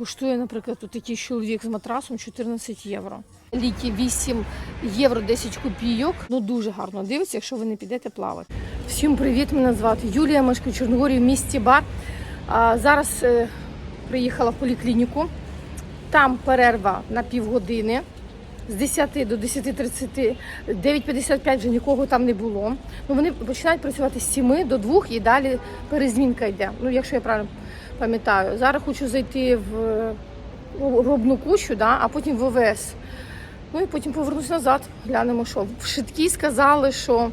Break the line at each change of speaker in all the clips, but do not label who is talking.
коштує, наприклад, тут такий чоловік з матрасом 14 євро. Ліки 8 євро 10 копійок. Ну дуже гарно дивиться, якщо ви не підете плавати. Всім привіт! Мене звати Юлія, мешкаю в Чорногорії в місті Бар. А, зараз е, приїхала в поліклініку. Там перерва на півгодини. З 10 до 10.30, 9.55 вже нікого там не було. Ну, вони починають працювати з 7 до 2 і далі перезмінка йде. Ну, якщо я правильно пам'ятаю. Зараз хочу зайти в робну кучу, да, а потім в ОВС. Ну і потім повернусь назад, глянемо, що. В швидкій сказали, що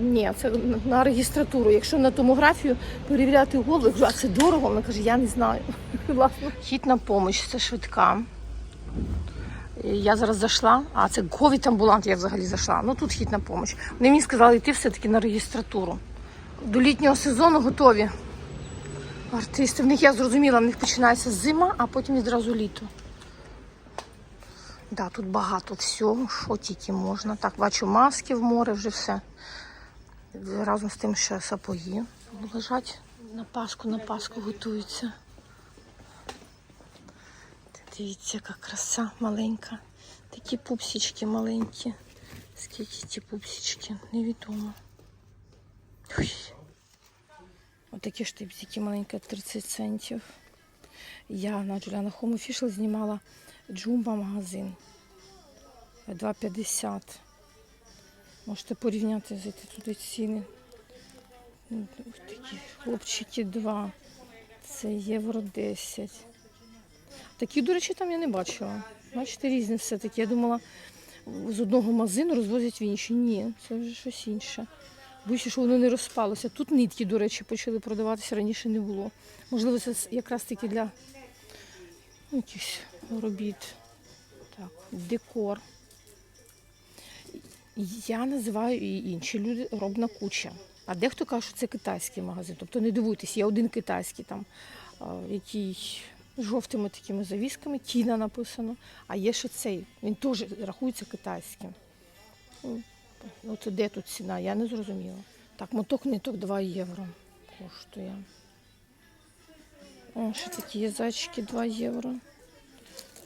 ні, це на реєстратуру. Якщо на томографію перевіряти голову, я кажу, а це дорого. Вона каже, я не знаю. Хід на допомогу, це швидка. Я зараз зайшла, а це ковід амбулант, я взагалі зайшла. Ну тут хід на допомогу. Вони мені сказали йти все-таки на реєстратуру. До літнього сезону готові. Артисти, в них я зрозуміла, в них починається зима, а потім відразу літо. Да, тут багато всього, що тільки можна. Так, бачу маски в море, вже все. Разом з тим ще сапоги лежать. На Пасху, на Пасху готуються. Дивіться, яка краса маленька. Такі пупсички маленькі. Скільки ті пупсички, невідомо. Ой. Отакі штипсики маленькі, 30 центів. Я на Джуляна Хому Фішл знімала джумба магазин. 2,50. Можете порівняти зайти туди ціни. Такі хлопчики 2. Це євро 10. Такі, до речі, там я не бачила. Бачите, різні все-таки. Я думала, з одного магазину розвозять в інший. Ні, це вже щось інше. Боюся, що воно не розпалося. Тут нитки, до речі, почали продаватися, раніше не було. Можливо, це якраз таки для ну, якихось робіт. Так, декор. Я називаю і інші люди робна куча. А дехто каже, що це китайський магазин. Тобто не дивуйтесь, є один китайський там, який з жовтими такими завісками, Тіна написано, а є ще цей. Він теж рахується китайським. Ну, Ну, це де тут ціна? Я не зрозуміла. Так, моток ниток 2 євро коштує. О, ще такі є зайчики 2 євро.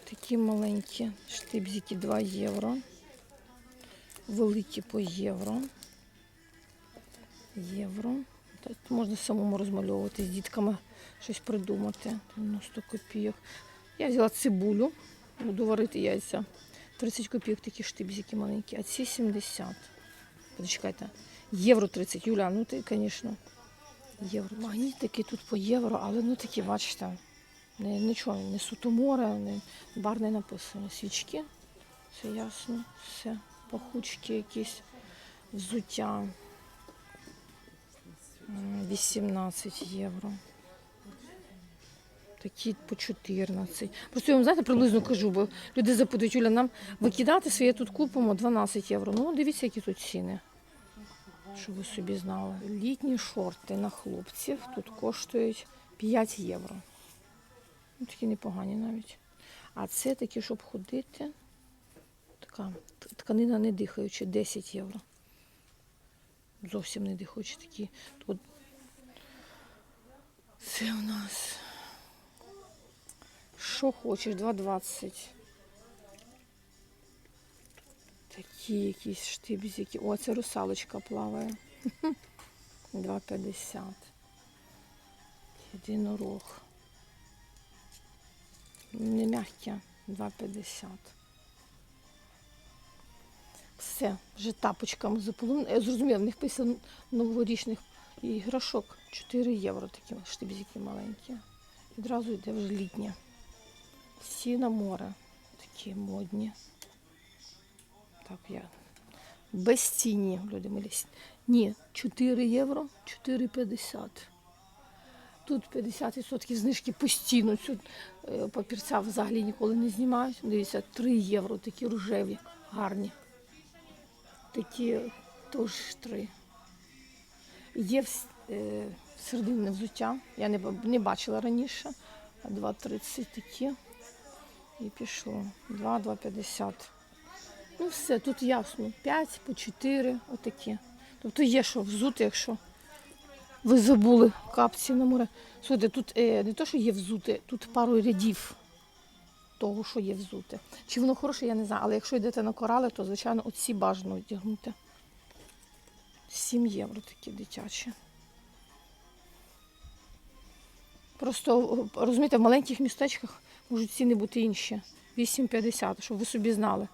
Такі маленькі штибзики 2 євро. Великі по євро. Євро. Тут можна самому розмальовувати з дітками щось придумати. 90 копійок. Я взяла цибулю, буду варити яйця. 30 копійок такі штибзики маленькі, а ці 70. Почекайте. Євро 30. Юля, ну ти, звісно, євро. Магнітики тут по євро, але ну такі, бачите, не, нічого, не сутоморе, не бар не написано. Свічки, все ясно, все. Пахучки якісь, взуття. 18 євро. Такі по 14. Просто я вам знаєте, приблизно кажу, бо люди запитують, Юля, нам викидати своє тут купимо 12 євро. Ну, дивіться, які тут ціни. Щоб ви собі знали. Літні шорти на хлопців тут коштують 5 євро. Ну, такі непогані навіть. А це такі, щоб ходити. Така тканина не дихаюча, 10 євро. Зовсім не дихаючі такі. Тут це у нас. Що хочеш, 2,20. Такі якісь штибзики. О, це русалочка плаває. 2,50. Єдинорог. Не м'яке, 2,50. Все, вже тапочками заполонено. Я зрозуміла, в них писано новорічних іграшок. 4 євро такі штибзики маленькі. Відразу йде вже літнє. Всі на море. Такі модні. Так, я. Без ціні, люди. Ні, 4 євро, 4,50. Тут 50% знижки постійно. Цю е, папірця взагалі ніколи не знімають. Дивіться, 3 євро, такі рожеві, гарні. Такі теж 3. Є е, серединне взуття. Я не бачила раніше. 2,30 такі. І пішло. 2, 2,50. Ну все, тут ясно. 5 по 4, отакі. Тобто є що взути, якщо Ви забули капці на море. Слухайте, тут е, не то, що є взуте, тут пару рядів того, що є взуте. Чи воно хороше, я не знаю. Але якщо йдете на корали, то, звичайно, оці бажано одягнути. 7 євро такі дитячі. Просто розумієте, в маленьких містечках можуть ціни бути інші. 8,50, щоб ви собі знали,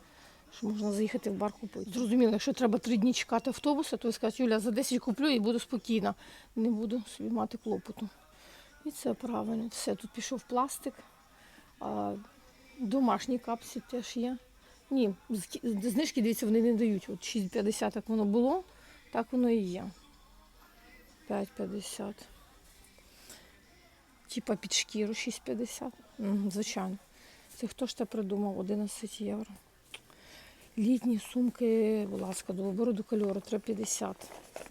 що можна заїхати в бар купити. Зрозуміло, якщо треба три дні чекати автобуса, то ви скажете, Юля, за 10 куплю і буду спокійна. Не буду собі мати клопоту. І це правильно. Все, тут пішов пластик. А, домашні капці теж є. Ні, знижки, дивіться, вони не дають. От 6,50 як воно було, так воно і є. 5,50. Типа під шкіру 6,50. Звичайно. Це хто ж це придумав? 11 євро. Літні сумки, будь ласка, до вибору до кольору 3,50.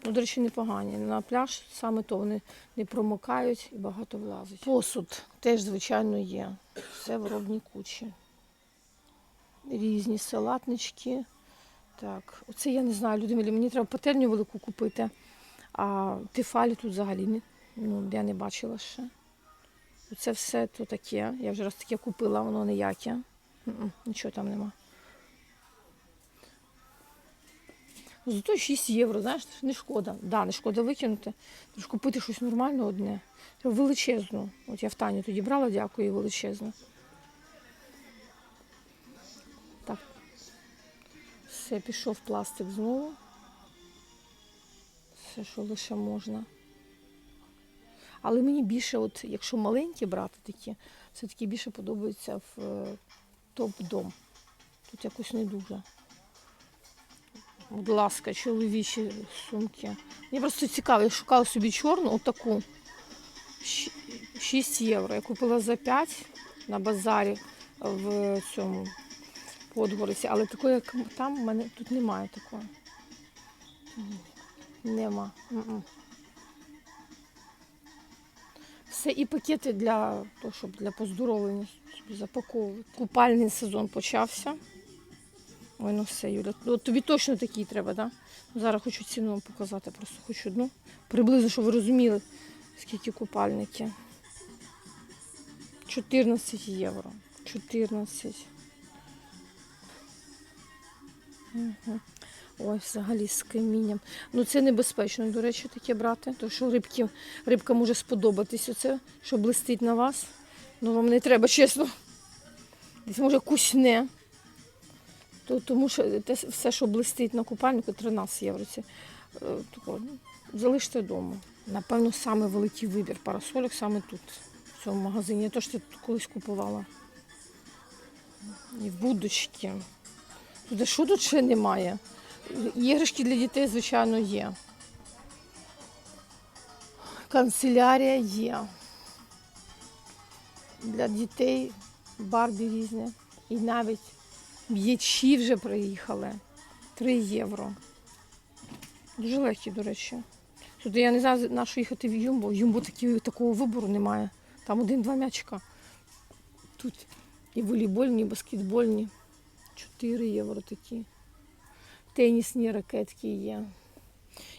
Ну, до речі, непогані. На пляж саме то вони не промокають і багато влазить. Посуд теж, звичайно, є. Все в робній кучі. Різні салатнички. Так, оце я не знаю, Людмилі, мені треба пательню велику купити. А тефалі тут взагалі ну, я не бачила ще. Це все то таке. Я вже раз таке купила, воно ніяке. Нічого там нема. Зато 6 євро, знаєш, не шкода. Да, не шкода викинути. Треба купити щось нормальне одне. Величезну. От я в Тані тоді брала, дякую, величезну. Так. Все, пішов пластик знову. Все, що лише можна. Але мені більше, от, якщо маленькі брати такі, все-таки більше подобається в е, топ-дом. Тут якось не дуже. Будь ласка, чоловічі сумки. Мені просто цікаво, я шукала собі чорну, отаку. 6 євро. Я купила за 5 на базарі в цьому Подгородці. Але такої, як там, в мене тут немає такої. Нема. Все і пакети для того, щоб для поздоровлення собі запаковувати. Купальний сезон почався. Ой, ну все, Юля. От тобі точно такий треба, так? Да? Зараз хочу ціну вам показати, просто хочу одну. Приблизно, щоб ви розуміли, скільки купальники. 14 євро. 14. Угу. Ой, взагалі з камінням. Ну це небезпечно, до речі, таке брати. Тому що рибки, рибка може сподобатись оце, що блистить на вас. Ну вам не треба, чесно. Десь може кусне. То, тому що те, все, що блистить на купальнику, 13 євро. Це, е, тако, ну, залиште вдома. Напевно, саме великий вибір парасольок саме тут, в цьому магазині. Я теж тут колись купувала. І вудочки. Тут а що тут ще немає? Іграшки для дітей, звичайно, є. Канцелярія є. Для дітей барбі різні. І навіть м'ячі вже приїхали. 3 євро. Дуже легкі, до речі. Тут я не знаю, на що їхати в Юмбо. В Юмбо такі, такого вибору немає. Там один-два м'ячика. Тут і волейбольні, і баскетбольні. 4 євро такі. Тенісні ракетки є.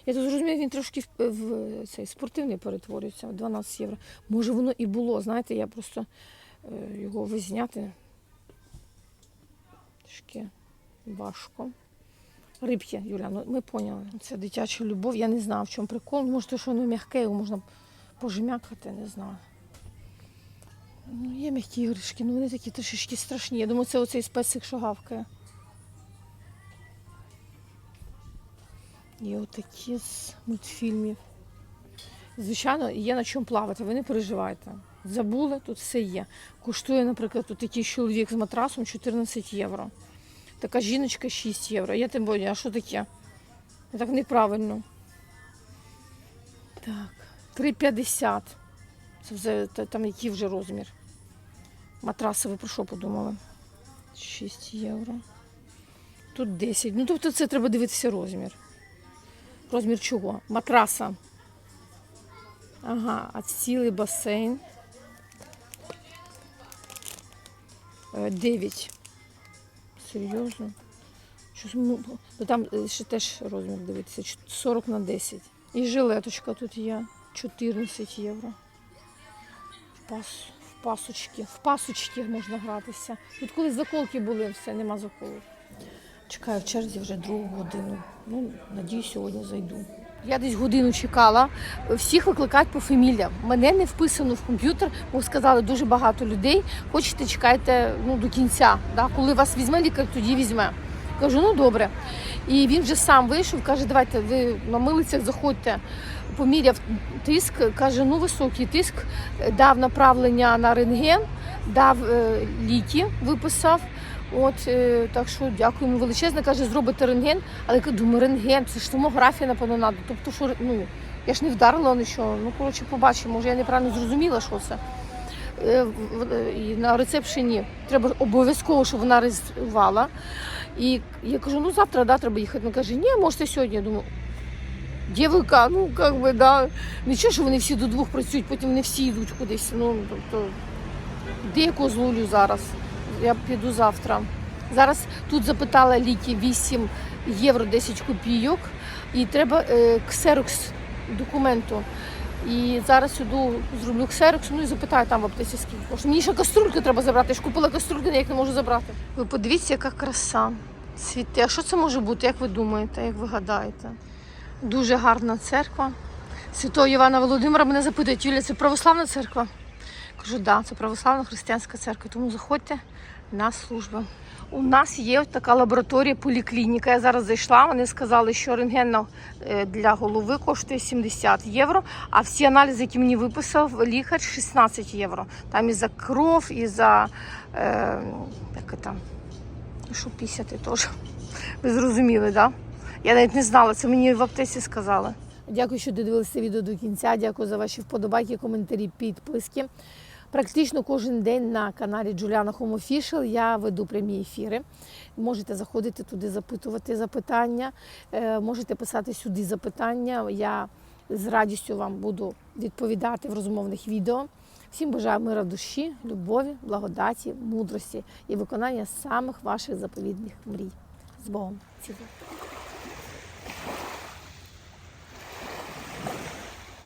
Я тут зрозумію, він трошки в, в цей спортивний перетворюється, 12 євро. Може воно і було, знаєте, я просто е, його визняти трішки важко. Рибки, Юля, ну ми поняли. Це дитяча любов. Я не знаю, в чому прикол. Може, то, що воно м'яке, його можна пожмякати, не знаю. Ну, є м'які іграшки, ну вони такі трішечки страшні. Я думаю, це оцей специк, що гавкає. І отакі з мультфільмів. Звичайно, є на чому плавати, ви не переживайте. Забули, тут все є. Коштує, наприклад, тут такий чоловік з матрасом 14 євро. Така жіночка 6 євро. Я тим боюсь, а що таке? Так неправильно. Так, 3,50. Це вже там який вже розмір. Матраси, ви про що подумали? 6 євро. Тут 10. Ну, тобто це треба дивитися розмір. Розмір чого? Матраса. Ага, а цілий басейн. Е, 9. Серйозно? Щось, ну, там е, ще теж розмір дивитися. Чот- 40 на 10. І жилеточка тут є. 14 євро. В, пас, в пасочки. В пасочки можна гратися. Тут колись заколки були, все, нема заколок. Чекаю в черзі вже другу годину. Ну, надіюсь, сьогодні зайду. Я десь годину чекала. Всіх викликають по фаміліям. Мене не вписано в комп'ютер, бо сказали дуже багато людей. Хочете, чекайте ну, до кінця. Да? Коли вас візьме лікар, тоді візьме. Кажу, ну добре. І він вже сам вийшов, каже, давайте ви на милицях заходьте. Поміряв тиск, каже, ну високий тиск, дав направлення на рентген, дав е, ліки, виписав. От е, так що дякую йому величезне. Каже, зробите рентген, але я думаю, рентген, це ж томографія, напевно, треба. Тобто, що ну я ж не вдарила нічого. Ну коротше, побачимо. Може, я неправильно зрозуміла, що це. Е, в- І на рецепшені треба обов'язково, щоб вона реєструвала. І я кажу, ну завтра да, треба їхати. Вона каже, ні, можете сьогодні. Я думаю, дівика, ну як би, да. Нічого, що вони всі до двох працюють, потім не всі йдуть кудись. Ну, тобто, де я козлулю зараз? Я піду завтра. Зараз тут запитала ліки 8 євро 10 копійок, і треба е, ксерокс документу. І зараз іду, зроблю ксерокс, ну і запитаю там в аптеці скільки коштує. Мені ще каструльку треба забрати. Я ж купила каструльку, ніяк не можу забрати. Ви подивіться, яка краса. Цвіте. А що це може бути? Як ви думаєте, як ви гадаєте? Дуже гарна церква. Святого Івана Володимира мене запитують, Юля, це православна церква? Кажу, да, це православна християнська церква, тому заходьте на службу. У нас є така лабораторія поліклініка. Я зараз зайшла. Вони сказали, що рентген е, для голови коштує 70 євро, а всі аналізи, які мені виписав лікар, 16 євро. Там і за кров, і за е, як це, що пісяти теж. Ви зрозуміли? Да? Я навіть не знала, це мені в аптеці сказали. Дякую, що додивилися відео до кінця. Дякую за ваші вподобайки, коментарі, підписки. Практично кожен день на каналі Home Official я веду прямі ефіри. Можете заходити туди, запитувати запитання, е, можете писати сюди запитання. Я з радістю вам буду відповідати в розмовних відео. Всім бажаю мира в душі, любові, благодаті, мудрості і виконання самих ваших заповідних мрій. З Богом!